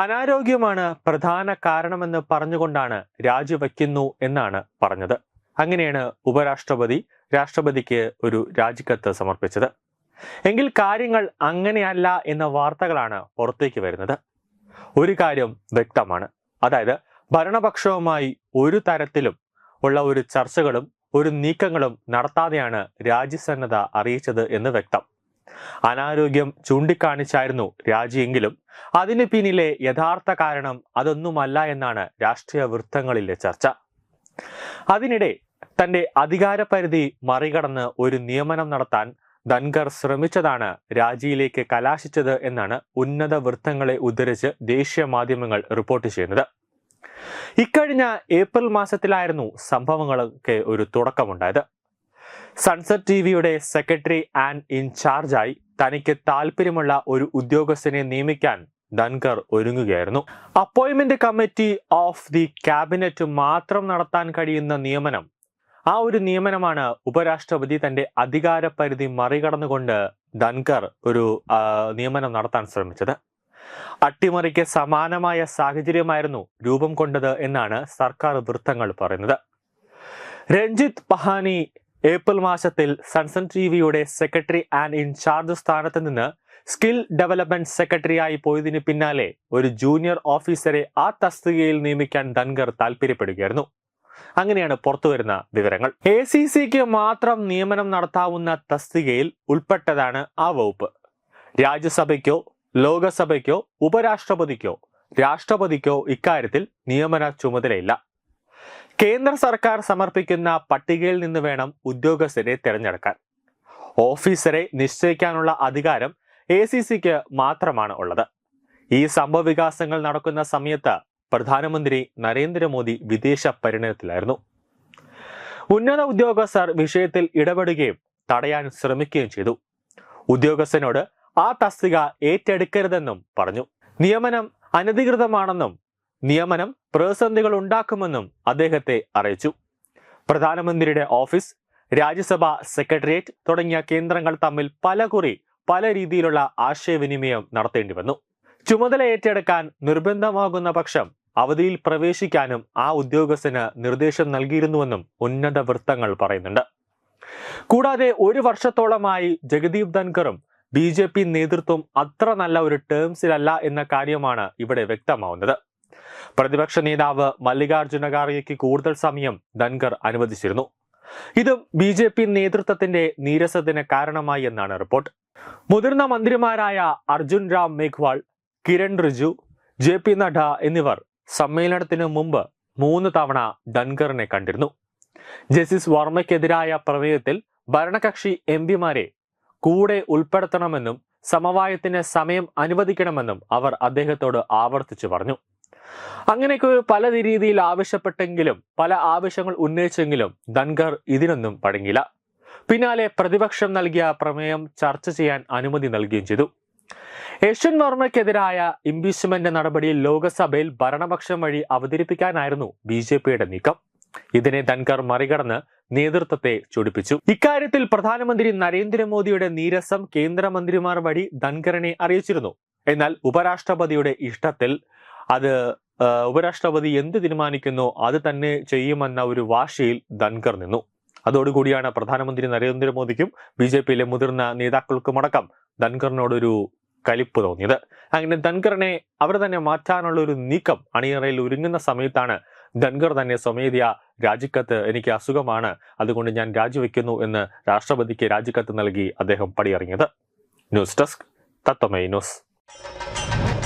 അനാരോഗ്യമാണ് പ്രധാന കാരണമെന്ന് പറഞ്ഞുകൊണ്ടാണ് രാജിവയ്ക്കുന്നു എന്നാണ് പറഞ്ഞത്. അങ്ങനെയാണ് ഉപരാഷ്ട്രപതി രാഷ്ട്രപതിക്ക് ഒരു രാജിക്കത്ത് സമർപ്പിച്ചത്. എങ്കിൽ കാര്യങ്ങൾ അങ്ങനെയല്ല എന്ന വാർത്തകളാണ് പുറത്തേക്ക് വരുന്നത്. ഒരു കാര്യം വ്യക്തമാണ്. അതായത് ഭരണപക്ഷവുമായി ഒരു തരത്തിലും ഉള്ള ഒരു ചർച്ചകളും ഒരു നീക്കങ്ങളും നടത്താതെയാണ് രാജ്യസന്നദ്ധ അറിയിച്ചത് എന്ന് വ്യക്തം. അനാരോഗ്യം ചൂണ്ടിക്കാണിച്ചായിരുന്നു രാജിയെങ്കിലും അതിന് പിന്നിലെ യഥാർത്ഥ കാരണം അതൊന്നുമല്ല എന്നാണ് രാഷ്ട്രീയ വൃത്തങ്ങളിലെ ചർച്ച. അതിനിടെ തന്റെ അധികാരപരിധി മറികടന്ന് ഒരു നിയമനം നടത്താൻ ധൻഖർ ശ്രമിച്ചതാണ് രാജിയിലേക്ക് കലാശിച്ചത് എന്നാണ് ഉന്നത വൃത്തങ്ങളെ ഉദ്ധരിച്ച് ദേശീയ മാധ്യമങ്ങൾ റിപ്പോർട്ട് ചെയ്യുന്നത്. ഇക്കഴിഞ്ഞ ഏപ്രിൽ മാസത്തിലായിരുന്നു സംഭവങ്ങൾക്ക് ഒരു തുടക്കമുണ്ടായത്. സൺസെറ്റ് ടി വിയുടെ സെക്രട്ടറി ആൻഡ് ഇൻചാർജായി തനിക്ക് താല്പര്യമുള്ള ഒരു ഉദ്യോഗസ്ഥനെ നിയമിക്കാൻ Dhankhar ഒരുങ്ങുകയായിരുന്നു. Appointment committee of the cabinet മാത്രം നടത്താൻ കഴിയുന്ന നിയമനം ആ ഒരു നിയമനമാണ് ഉപരാഷ്ട്രപതി തന്റെ അധികാര പരിധി മറികടന്നുകൊണ്ട് ധൻകർ ഒരു നിയമനം നടത്താൻ ശ്രമിച്ചത്. അട്ടിമറിക്ക് സമാനമായ സാഹചര്യമായിരുന്നു രൂപം കൊണ്ടത് എന്നാണ് സർക്കാർ വൃത്തങ്ങൾ പറയുന്നത്. രഞ്ജിത്ത് പഹാനി ഏപ്രിൽ മാസത്തിൽ സൺസൺ ടി വിയുടെ സെക്രട്ടറി ആൻഡ് ഇൻചാർജ് സ്ഥാനത്ത് നിന്ന് സ്കിൽ ഡെവലപ്മെന്റ് സെക്രട്ടറിയായി പോയതിന് പിന്നാലെ ഒരു ജൂനിയർ ഓഫീസറെ ആ തസ്തികയിൽ നിയമിക്കാൻ ധൻഗർ താല്പര്യപ്പെടുകയായിരുന്നു അങ്ങനെയാണ് പുറത്തുവരുന്ന വിവരങ്ങൾ. എ സി സിക്ക് മാത്രം നിയമനം നടത്താവുന്ന തസ്തികയിൽ ഉൾപ്പെട്ടതാണ് ആ വകുപ്പ്. രാജ്യസഭയ്ക്കോ ലോകസഭയ്ക്കോ ഉപരാഷ്ട്രപതിക്കോ രാഷ്ട്രപതിക്കോ ഇക്കാര്യത്തിൽ നിയമന ചുമതലയില്ല. കേന്ദ്ര സർക്കാർ സമർപ്പിക്കുന്ന പട്ടികയിൽ നിന്ന് വേണം ഉദ്യോഗസ്ഥരെ തിരഞ്ഞെടുക്കാൻ. ഓഫീസറെ നിശ്ചയിക്കാനുള്ള അധികാരം എ സി സിക്ക് മാത്രമാണ് ഉള്ളത്. ഈ സംഭവ വികാസങ്ങൾ നടക്കുന്ന സമയത്ത് പ്രധാനമന്ത്രി നരേന്ദ്രമോദി വിദേശ പര്യടനത്തിലായിരുന്നു. ഉന്നത ഉദ്യോഗസ്ഥർ വിഷയത്തിൽ ഇടപെടുകയും തടയാൻ ശ്രമിക്കുകയും ചെയ്തു. ഉദ്യോഗസ്ഥനോട് ആ തസ്തിക ഏറ്റെടുക്കരുതെന്നും പറഞ്ഞു. നിയമനം അനധികൃതമാണെന്നും നിയമനം പ്രതിസന്ധികൾ ഉണ്ടാക്കുമെന്നും അദ്ദേഹത്തെ അറിയിച്ചു. പ്രധാനമന്ത്രിയുടെ ഓഫീസ് രാജ്യസഭ സെക്രട്ടേറിയറ്റ് തുടങ്ങിയ കേന്ദ്രങ്ങൾ തമ്മിൽ പലകുറി പല രീതിയിലുള്ള ആശയവിനിമയം നടത്തേണ്ടി വന്നു. ചുമതല ഏറ്റെടുക്കാൻ നിർബന്ധമാകുന്ന പക്ഷം അവധിയിൽ പ്രവേശിക്കാനും ആ ഉദ്യോഗസ്ഥന് നിർദ്ദേശം നൽകിയിരുന്നുവെന്നും ഉന്നത വൃത്തങ്ങൾ പറയുന്നുണ്ട്. കൂടാതെ ഒരു വർഷത്തോളമായി ജഗദീപ് ധൻഖറും ബി നേതൃത്വം അത്ര നല്ല ഒരു ടേംസിലല്ല എന്ന കാര്യമാണ് ഇവിടെ വ്യക്തമാവുന്നത്. പ്രതിപക്ഷ നേതാവ് മല്ലികാർജുന ഖാർഗെക്ക് കൂടുതൽ സമയം ധൻഖർ അനുവദിച്ചിരുന്നു. ഇതും ബി ജെ പി നേതൃത്വത്തിന്റെ നീരസത്തിന് കാരണമായി എന്നാണ് റിപ്പോർട്ട്. മുതിർന്ന മന്ത്രിമാരായ അർജുൻ രാം മേഘ്വാൾ കിരൺ റിജു ജെ പി നഡ്ഡ എന്നിവർ സമ്മേളനത്തിന് മുമ്പ് മൂന്ന് തവണ ധൻഖറിനെ കണ്ടിരുന്നു. ജസ്റ്റിസ് വർമ്മയ്ക്കെതിരായ പ്രമേയത്തിൽ ഭരണകക്ഷി എം പിമാരെ കൂടെ ഉൾപ്പെടുത്തണമെന്നും സമവായത്തിന് സമയം അനുവദിക്കണമെന്നും അവർ അദ്ദേഹത്തോട് ആവർത്തിച്ചു പറഞ്ഞു. അങ്ങനെയൊക്കെ പല രീതിയിൽ ആവശ്യപ്പെട്ടെങ്കിലും പല ആവശ്യങ്ങൾ ഉന്നയിച്ചെങ്കിലും ധൻഖർ ഇതിനൊന്നും പഴങ്ങില്ല പിന്നാലെ പ്രതിപക്ഷം നൽകിയ പ്രമേയം ചർച്ച ചെയ്യാൻ അനുമതി നൽകുകയും ചെയ്തു. യശ്വൻ വർമ്മയ്ക്കെതിരായ ഇംപീച്ച്മെന്റ് നടപടി ലോക്സഭയിൽ ഭരണപക്ഷം വഴി അവതരിപ്പിക്കാനായിരുന്നു ബി ജെ പിയുടെ നീക്കം. ഇതിനെ ധൻഖർ മറികടന്ന് നേതൃത്വത്തെ ചൊടിപ്പിച്ചു. ഇക്കാര്യത്തിൽ പ്രധാനമന്ത്രി നരേന്ദ്രമോദിയുടെ നീരസം കേന്ദ്രമന്ത്രിമാർ വഴി ധൻഖറിനെ അറിയിച്ചിരുന്നു. എന്നാൽ ഉപരാഷ്ട്രപതിയുടെ ഇഷ്ടത്തിൽ അത് ഉപരാഷ്ട്രപതി എന്ത് തീരുമാനിക്കുന്നു അത് തന്നെ ചെയ്യുമെന്ന ഒരു വാശിയിൽ ധൻകർ നിന്നു. അതോടുകൂടിയാണ് പ്രധാനമന്ത്രി നരേന്ദ്രമോദിക്കും ബി ജെ പിയിലെ മുതിർന്ന നേതാക്കൾക്കുമടക്കം ധൻകറിനോടൊരു കലിപ്പ് തോന്നിയത്. അങ്ങനെ ധൻകറിനെ അവർ തന്നെ മാറ്റാനുള്ള ഒരു നീക്കം അണിയറയിൽ ഒരുങ്ങുന്ന സമയത്താണ് ധൻകർ തന്നെ സ്വമേധയ രാജിക്കത്ത് എനിക്ക് അസുഖമാണ് അതുകൊണ്ട് ഞാൻ രാജിവെക്കുന്നു എന്ന് രാഷ്ട്രപതിക്ക് രാജിക്കത്ത് നൽകി അദ്ദേഹം പടിയിറങ്ങിയത്. News desk Tatwamayi news.